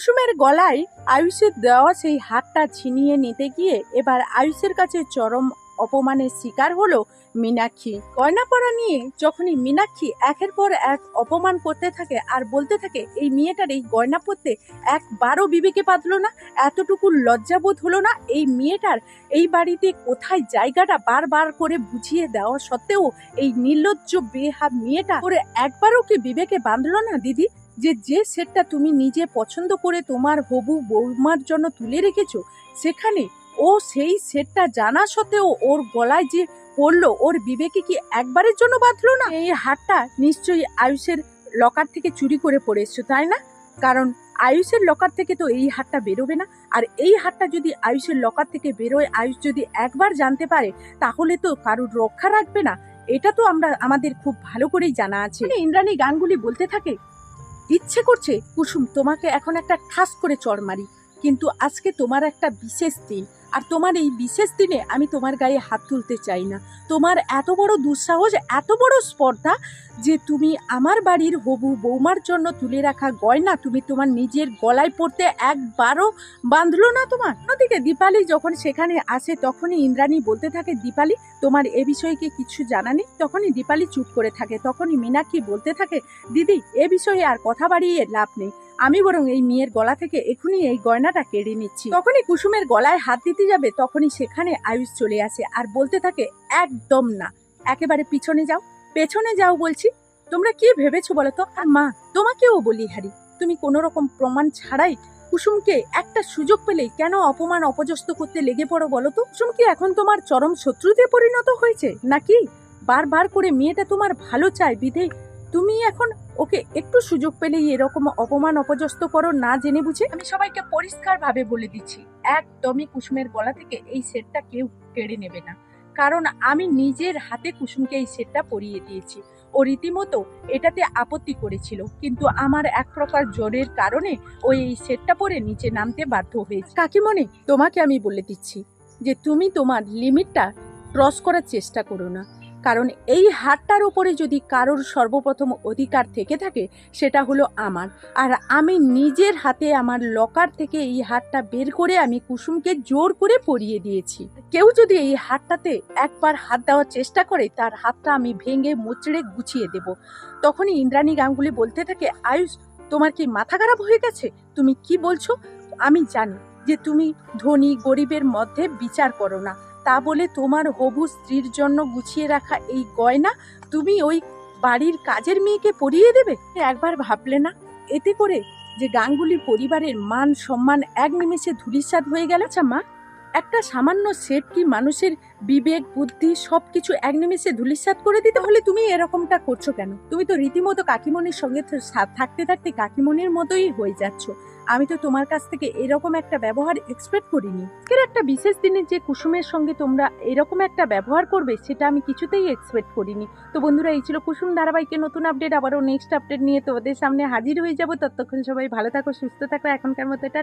কুসুমের গলায় আয়ুষের দেওয়া সেই হাতটা ছিনিয়ে নিতে গিয়ে এবার আয়ুষের কাছে চরম অপমানের শিকার হলো মীনাক্ষী। গয়না পরা নিয়ে যখনই মীনাক্ষী একের পর এক অপমান করতে থাকে আর বলতে থাকে, এই মেয়েটার এই গয়না পরতে একবারও বিবেকে পাতলো না, এতটুকু লজ্জাবোধ হলো না, এই মেয়েটার এই বাড়িতে কোথায় জায়গাটা বারবার করে বুঝিয়ে দেওয়া সত্ত্বেও এই নির্লজ্জ বেহাব মেয়েটা করে একবারও কি বিবেকে বাঁধলো না, দিদি? যে যে সেটটা তুমি নিজে পছন্দ করে তোমার হবু বৌমার জন্য তুলে রেখেছো, সেখানে ও সেই সেটটা জানা সত্ত্বেও ওর গলায় যে পড়ল, ওর বিবেকে কি একবারের জন্য বাঁধলো না? এই হারটা নিশ্চয়ই আয়ুষের লকার থেকে চুরি করে পড়ে এসছো, তাই না? কারণ আয়ুষের লকার থেকে তো এই হারটা বেরোবে না। আর এই হারটা যদি আয়ুষের লকার থেকে বেরোয়, আয়ুষ যদি একবার জানতে পারে, তাহলে তো কারুর রক্ষা রাখবে না। এটা তো আমরা, আমাদের খুব ভালো করেই জানা আছে। ইন্দ্রাণী গানগুলি বলতে থাকে ইচ্ছে করছে কুসুম তোমাকে এখন একটা ঠাস করে চড় মারি, কিন্তু আজকে তোমার একটা বিশেষ দিন। আর তোমার এই বিশেষ দিনে আমি তোমার গায়ে হাত তুলতে চাই না। তোমার এত বড় দুঃসাহস, এত বড় স্পর্ধা যে তুমি আমার বাড়ির হবু বৌমার জন্য তুলে রাখা গয়না তুমি তোমার নিজের গলায় পড়তে একবারও বাঁধলো না তোমার? অন্যদিকে দীপালি যখন সেখানে আসে তখনই ইন্দ্রাণী বলতে থাকে, দীপালি, তোমার এ বিষয়ে কিছু জানা নেই? তখনই দীপালি চুপ করে থাকে। তখনই মীনাক্ষী বলতে থাকে, দিদি, এ বিষয়ে আর কথা বাড়িয়ে লাভ নেই। আমি বরং এই মেয়ের গলা থেকে এখনই এই গয়নাটা কেড়ে নিচ্ছি। তখনই কুসুমের গলায় হাত দিতে যাবে, তখনই সেখানে আয়ুষ চলে আসে আর বলতে থাকে, একদম না। একেবারে পিছনে যাও। পেছনে যাও বলছি। তোমরা কি ভেবেছো বলো তো? আর মা, তোমাকেও বলি হারি, তুমি কোনো রকম প্রমাণ ছাড়াই কুসুমকে একটা সুযোগ পেলেই কেন অপমান অপজস্ত করতে লেগে পড়ো বলো তো? কুসুম কি এখন তোমার চরম শত্রুতে পরিণত হয়েছে? নাকি? বারবার করে মেয়েটা তোমার ভালো চায় বিধে তুমি এখন ওকে একটু সুযোগ পেলেই এরকম অপমান অপজস্ত করো না জেনে বুঝে? আমি সবাইকে পরিষ্কারভাবে বলে দিচ্ছি একদমই কুসুমের গলা থেকে এই সেটটা কেউ কেড়ে নেবে না। কারণ আমি নিজের হাতে কুসুমকে এই সেটটা পরিয়ে দিয়েছি। ও রীতিমতো এটাতে আপত্তি করেছিল কিন্তু আমার এক প্রকার জোরের কারণে ওই এই সেটটা পরে নিচে নামতে বাধ্য হয়েছে। কাকিমণি তোমাকে আমি বলে দিচ্ছি যে তুমি তোমার লিমিটটা ক্রস করার চেষ্টা করো না। কারণ এই হাটটার উপরে যদি কারোর সর্বপ্রথম অধিকার থেকে থাকে, সেটা হলো আমার। আর আমি নিজের হাতে আমার লকার থেকে এই হাটটা বের করে আমি কুসুমকে জোর করে পরিয়ে দিয়েছি। কেউ যদি এই হাটটাতে একবার হাত দেওয়ার চেষ্টা করে, তার হাতটা আমি ভেঙে মুচড়ে গুছিয়ে দেব। তখনই ইন্দ্রাণী গাঙ্গুলি বলতে থাকে, আয়ুষ, তোমার কি মাথা খারাপ হয়ে গেছে? তুমি কি বলছো? আমি জানি যে তুমি ধনী গরিবের মধ্যে বিচার করো না। তা বলে তোমার হবু স্ত্রীর জন্য গুছিয়ে রাখা এই গয়না তুমি ওই বাড়ির কাজের মেয়েকে পরিয়ে দেবে? একবার ভাবলে না। এতে করে যে গাঙ্গুলি পরিবারের মান সম্মান এক নিমেষে ধূলিসাৎ হয়ে গেল। চা মা একটা সামান্য সেট কি মানুষের বিবেক, বুদ্ধি সব কিছু এক নিমেষে ধূলিসাৎ করে দিতে হলে তুমি এরকমটা করছ কেন? তুমি তো রীতিমতো কাকিমণির সঙ্গে থাকতে থাকতে কাকিমণির মতোই হয়ে যাচ্ছ। আমি তো তোমার কাছ থেকে এরকম একটা ব্যবহার এক্সপেক্ট করিনি। আজকের একটা বিশেষ দিনে যে কুসুমের সঙ্গে তোমরা এরকম একটা ব্যবহার করবে, সেটা আমি কিছুতেই এক্সপেক্ট করিনি। তো বন্ধুরা, এই ছিল কুসুম ধারাবাহিকের নতুন আপডেট আবারও নেক্সট আপডেট নিয়ে তোমাদের সামনে হাজির হয়ে যাব। ততক্ষণ সবাই ভালো থাকো, সুস্থ থাকো, এখনকার মতো, টাটা।